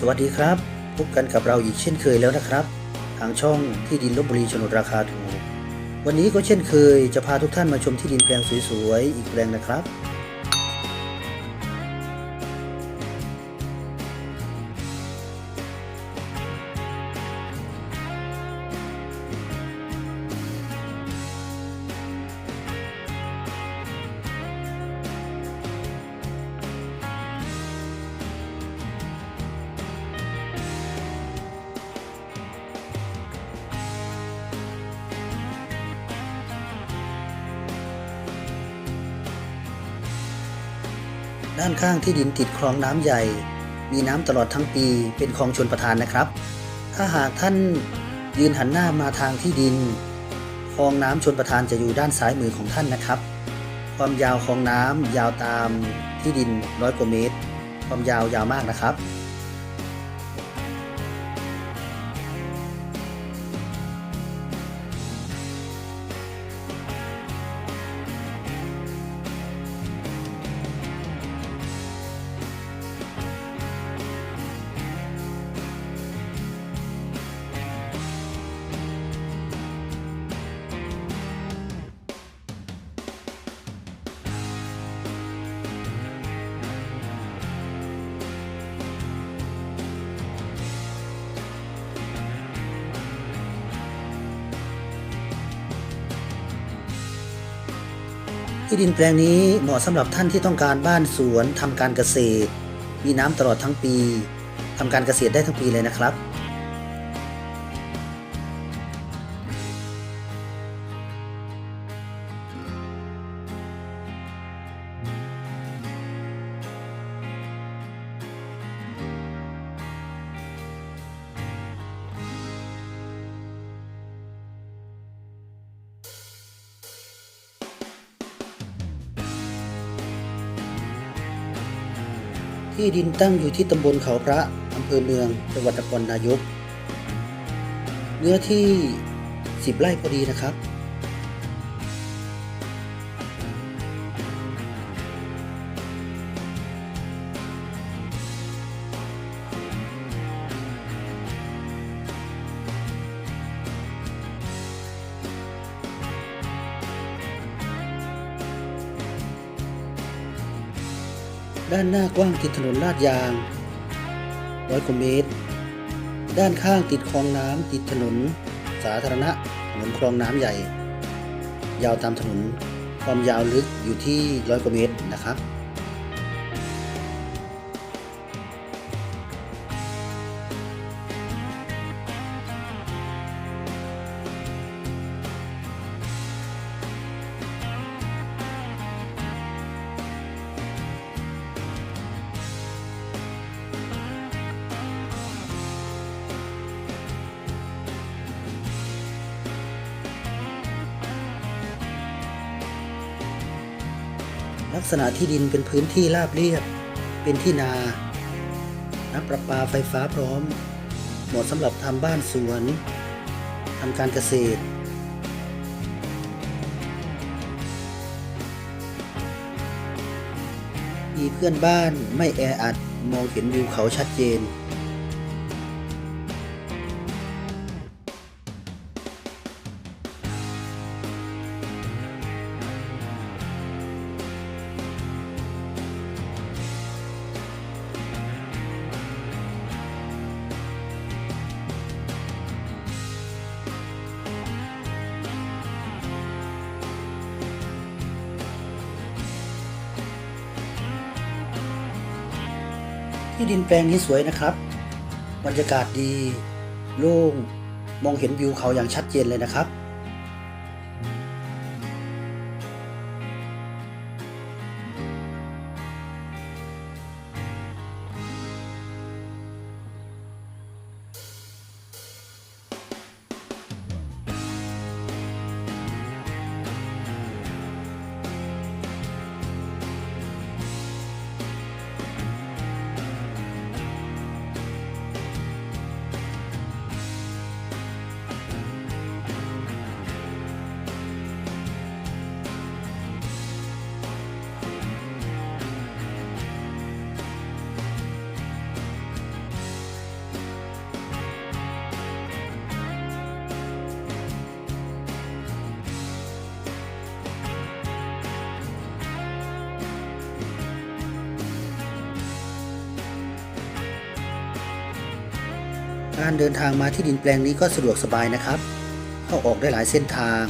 สวัสดีครับ พบกันกับเราอีกเช่นเคยแล้วนะครับ ทางช่องที่ดินลบบุรีชนดราคาถูก วันนี้ก็เช่นเคยจะพาทุกท่านมาชมที่ดินแปลงสวยๆ อีกแปลงนะครับ ด้านข้างที่ดินติดคลองน้ำใหญ่ มีน้ำตลอดทั้งปีเป็นคลองชนประทานนะครับ ถ้าหากท่านยืนหันหน้ามาทางที่ดินคลองน้ำชนประทานจะอยู่ด้านซ้ายมือของท่านนะครับ ความยาวคลองน้ำยาวตามที่ดินร้อยกว่าเมตร ความยาวยาวมากนะครับ ที่ดินแปลงนี้เหมาะสำหรับท่านที่ต้องการบ้านสวนทำการเกษตร มีน้ำตลอดทั้งปีทำการเกษตรได้ทั้งปีเลยนะครับ ที่ดินตั้งอยู่ที่ตำบลเขาพระอำเภอเมืองจังหวัดนครนายก เนื้อที่ 10 ไร่พอดีนะครับ ด้านหน้ากว้างติดถนนลาดยางร้อยกว่าเมตร ด้านข้างติดคลองน้ำติดถนน สาธารณะถนนคลองน้ำใหญ่ ยาวตามถนนความยาวลึกอยู่ที่ร้อยกว่าเมตรนะครับ ลักษณะที่ดินเป็นพื้นที่ราบเรียบ เป็นที่นา น้ำประปาไฟฟ้าพร้อม เหมาะสำหรับทำบ้านสวนทำการเกษตร มีเพื่อนบ้านไม่แออัด มองเห็นวิวเขาชัดเจน ที่ดินแปลงนี้สวยนะครับ บรรยากาศดี โล่ง มองเห็นวิวเขาอย่างชัดเจนเลยนะครับ การเดินทางมาที่ดินแปลงนี้ก็สะดวกสบายนะครับ เข้าออกได้หลายเส้นทาง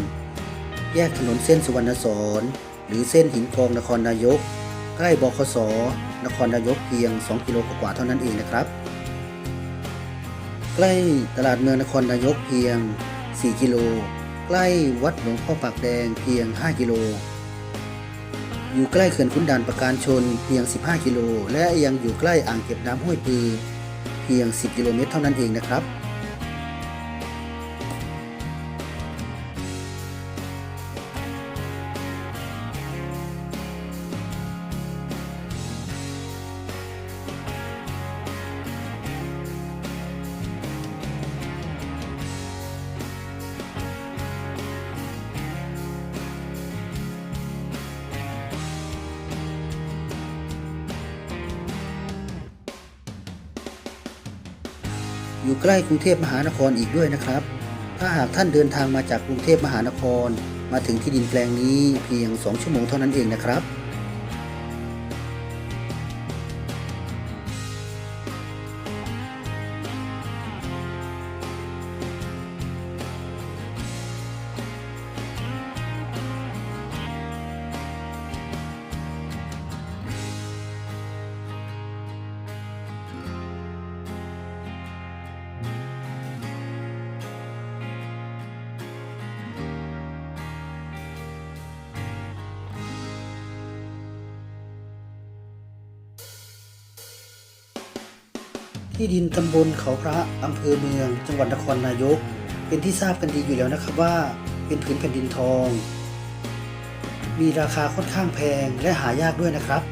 แยกถนนเส้นสุวรรณสอนหรือเส้นหินกองนครนายก ใกล้บคสนครนายกเพียง 2 กิโลกว่าเท่านั้นเองนะครับ ใกล้ตลาดเมืองนครนายกเพียง 4 กิโล ใกล้วัดหลวงพ่อปากแดงเพียง 5 กิโล อยู่ใกล้เขื่อนขุนด่านประการชนเพียง 15 กิโล และยังอยู่ใกล้อ่างเก็บน้ำห้วยปือ พียง 10 กิโลเมตรเท่านั้นเองนะครับ ใกล้กรุงเทพมหานครอีกด้วยนะครับ ถ้าหากท่านเดินทางมาจากกรุงเทพมหานคร มาถึงที่ดินแปลงนี้เพียง 2 ชั่วโมงเท่านั้นเองนะครับ ที่ดินตำบลเขาพระอำเภอเมือง จังหวัดนครนายก เป็นที่ทราบกันดีอยู่แล้วนะครับว่า เป็นผืนแผ่นดินทอง มีราคาค่อนข้างแพงและหายากด้วยนะครับ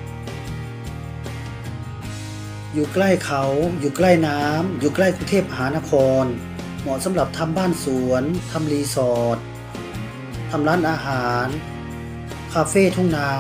อยู่ใกล้เขา อยู่ใกล้น้ำอยู่ใกล้กรุงเทพมหานคร เหมาะสำหรับทำบ้านสวนทำรีสอร์ททำร้านอาหาร คาเฟ่ทุ่งนา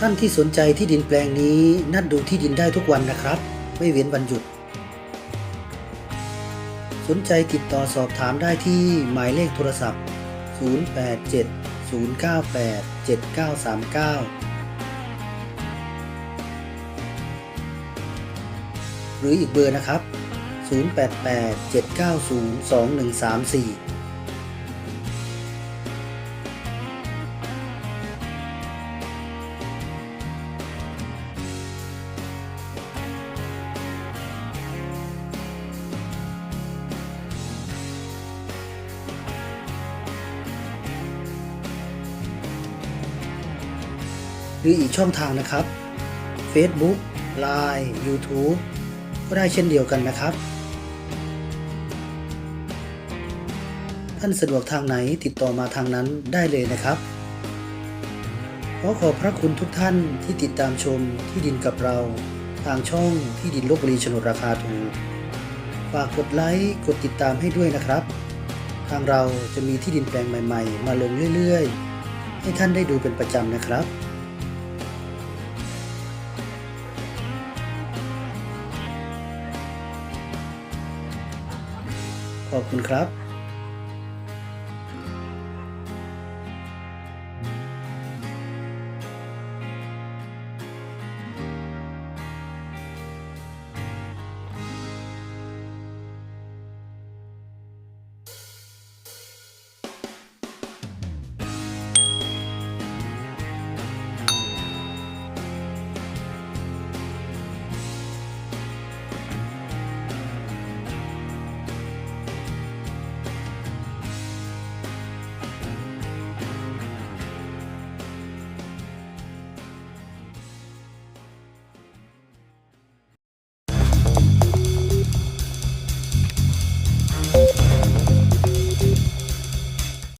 ท่านที่สนใจที่ดินแปลงนี้นัดดูที่ดินได้ทุกวันนะครับ ไม่เว้นวันหยุด สนใจติดต่อสอบถามได้ที่หมายเลขโทรศัพท์ 087 098 7939 หรืออีกเบอร์นะครับ 088 790 2134 หรืออีกช่องทางนะครับ Facebook Line YouTube ก็ได้เช่นเดียวกันนะครับ ท่านสะดวกทางไหนติดต่อมาทางนั้นได้เลยนะครับขอขอบพระคุณทุกท่านที่ติดตามชมที่ดินกับเรา ทางช่องที่ดินลบบุรีโฉนดราคาถูกฝากกดไลค์กดติดตามให้ด้วยนะครับ ทางเราจะมีที่ดินแปลงใหม่ ๆ มาลงเรื่อย ๆ ให้ท่านได้ดูเป็นประจำนะครับ ขอบคุณครับ